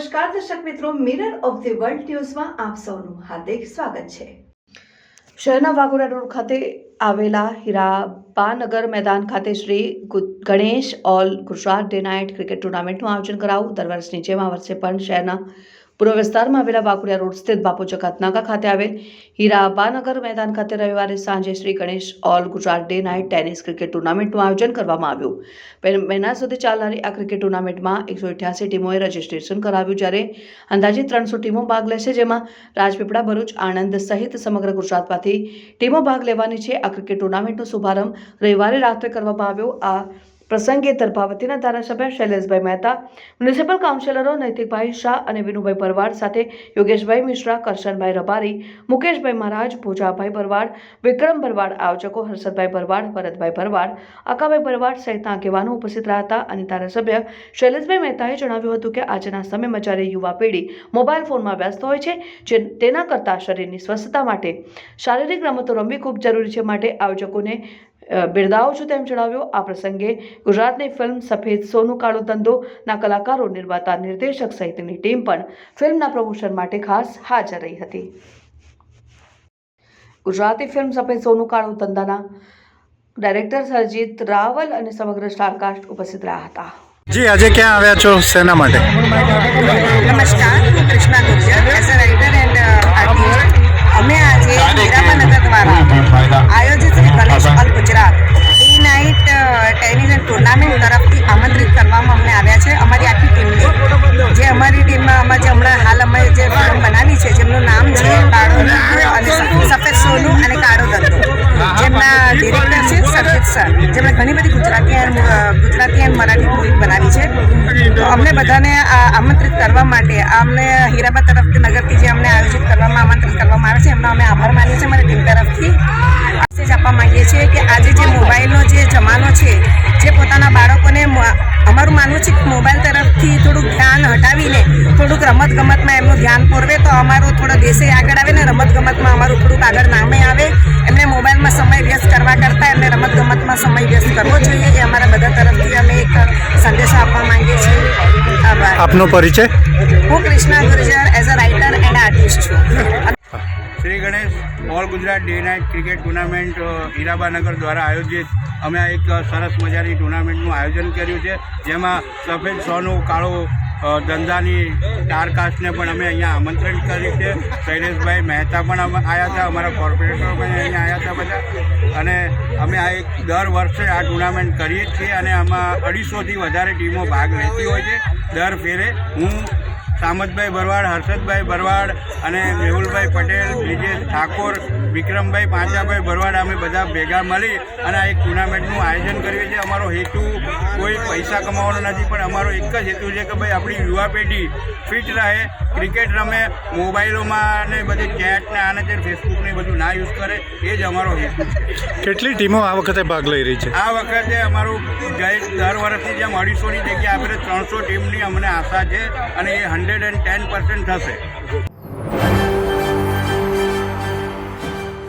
નમસ્કાર, દર્શક મિત્રો મિરર ઓફ ધી વર્લ્ડ ન્યૂઝમાં આપ સૌનું હાર્દિક સ્વાગત છે. શહેરના વાઘોડા રોડ ખાતે આવેલા હીરાબાનગર મેદાન ખાતે Shri Ganesh all Gujarat day night cricket ટુર્નામેન્ટનું આયોજન કરાવું દર વર્ષની જેમ આ વર્ષે પણ શહેરના પૂર્વ વિસ્તારમાં આવેલા વાઘોડિયા રોડ સ્થિત બાપુ જકાતનાકા ખાતે આવેલ હીરાબાનગર મેદાન ખાતે રવિવારે સાંજે Shri Ganesh all Gujarat day night tennis cricket ટુર્નામેન્ટનું આયોજન કરવામાં આવ્યું. મહિના સુધી ચાલનારી આ ક્રિકેટ ટુર્નામેન્ટમાં એકસો અઠ્યાસી ટીમોએ રજીસ્ટ્રેશન કરાવ્યું જ્યારે અંદાજે ત્રણસો ટીમો ભાગ લેશે, જેમાં રાજપીપળા ભરૂચ, આણંદ સહિત સમગ્ર ગુજરાતમાંથી ટીમો ભાગ લેવાની છે. આ ક્રિકેટ ટુર્નામેન્ટનો શુભારંભ રવિવારે રાત્રે કરવામાં આવ્યો. આ પ્રસંગે દર્ભાવતીના ધારાસભ્ય શૈલેષભાઈ મહેતા, મ્યુનિસિપલ કાઉન્સિલરો નૈતિકભાઈ શાહ અને વિનુભાઈ ભરવાડ સાથે યોગેશભાઈ મિશ્રા, કરશનભાઈ રબારી, મુકેશભાઈ મહારાજ પૂજાભાઈ ભરવાડ, વિક્રમ ભરવાડ આયોજકો હર્ષદભાઈ ભરવાડ, ભરતભાઈ ભરવાડ અકાભાઈ ભરવાડ સહિતના આગેવાનો ઉપસ્થિત રહ્યા હતા અને ધારાસભ્ય શૈલેષભાઈ મહેતાએ જણાવ્યું હતું કે આજના સમયમાં જ્યારે યુવા પેઢી મોબાઈલ ફોનમાં વ્યસ્ત હોય છે, જે તેના કરતાં શરીરની સ્વસ્થતા માટે શારીરિક રમતો રમવી ખૂબ જરૂરી છે માટે આયોજકોને બિરદાવું છું તેમ જણાવ્યું. આ પ્રસંગે ગુજરાતની ફિલ્મ સફેદ સોનું કાળો ધંધોના કલાકારો નિર્માતા નિર્દેશક સહિતની ટીમ પણ ફિલ્મના પ્રમોશન માટે ખાસ હાજર રહી હતી. ગુજરાતી ફિલ્મ સફેદ સોનું કાળો ધંધાના ડાયરેક્ટર સરજીત રાવલ અને સમગ્ર સ્ટારકાસ્ટ ઉપસ્થિત રહ્યા હતા. જી આજે ક્યાં આવ્યા છો? સેના માટે? નમસ્કાર હું કૃષ્ણા ગુર્જર હાલ અમે જે ફિલ્મ બનાવી છે, જેમનું નામ છે, કાળો ધંધો અને સફેદ સોનું અને કાળો ધંધો. જેમના ડિરેક્ટર છે સરજીત સર. જેમણે ઘણી બધી ગુજરાતી ગુજરાતી અને મરાઠી મૂવી બનાવી છે. તો અમને બધાને આમંત્રિત કરવા માટે, અમને હીરાબા તરફથી, નગરથી જે અમને આયોજિત કરવામાં, આમંત્રિત કરવામાં આવે છે, એમનો અમે આભાર માનીએ છીએ અમારી ટીમ તરફથી. મેસેજ આપવા માંગીએ છીએ કે આજે જે મોબાઈલનો જે જમાનો છે બાળકોને અમારું માનવું છે કે મોબાઈલ તરફથી થોડુંક ધ્યાન હટાવીને થોડુંક રમત ગમતમાં એમનું ધ્યાન પૂરવે તો અમારો થોડો દેશે આગળ આવે ને રમત ગમતમાં અમારું થોડુંક આગળ નામે આવે. એમને મોબાઈલમાં સમય વ્યસ્ત કરવા કરતાં એમને રમત ગમતમાં સમય વ્યસ્ત કરવો જોઈએ. એ અમારા બધા તરફથી અમે એક સંદેશો આપવા માંગીએ છીએ. આભાર. આપનો પરિચય? હું Krishna Gurjar as a writer and artist છું. Shri Ganesh, all Gujarat day night cricket tournament Hirabanagar દ્વારા આયોજિત. અમે એક સરસ મજાની ટુર્નામેન્ટનું આયોજન કર્યું છે, જેમાં સફેદ સોનું, કાળો ધંધાની સ્ટારકાસ્ટને પણ અમે અહીંયા આમંત્રણ કર્યું છે. શૈલેષભાઈ મહેતા પણ અમે આવ્યા હતા, અમારા કોર્પોરેટર પણ અહીંયા આવ્યા હતા બધા. અને અમે આ એક દર વર્ષે આ ટુર્નામેન્ટ કરીએ છીએ અને આમાં અઢીસોથી વધારે ટીમો ભાગ લેતી હોય છે. દર ફેરે હું સામતભાઈ ભરવાડ હર્ષદભાઈ ભરવાડ અને મેહુલભાઈ પટેલ બ્રિજેશ ઠાકોર વિક્રમભાઈ પાંચાભાઈ ભરવાડ અમે બધા ભેગા મળી અને આ એક ટુર્નામેન્ટનું આયોજન કરીએ છીએ. અમારો હેતુ કોઈ પૈસા કમાવાનો નથી પણ અમારો એક જ હેતુ છે કે ભાઈ આપણી યુવા પેઢી ફિટ રહે ક્રિકેટ રમે મોબાઈલોમાં ને બધી ચેટ ને આને તે ફેસબુકને બધું ના યુઝ કરે એ જ અમારો હેતુ છે. કેટલી ટીમો આ વખતે ભાગ લઈ રહી છે? આ વખતે અમારું ગઈ દર વર્ષની જેમ અઢીસોની જગ્યાએ આપણે ત્રણસો ટીમની અમને આશા છે અને એ હંડ્રેડ એન્ડ ટેન પર્સન્ટ થશે.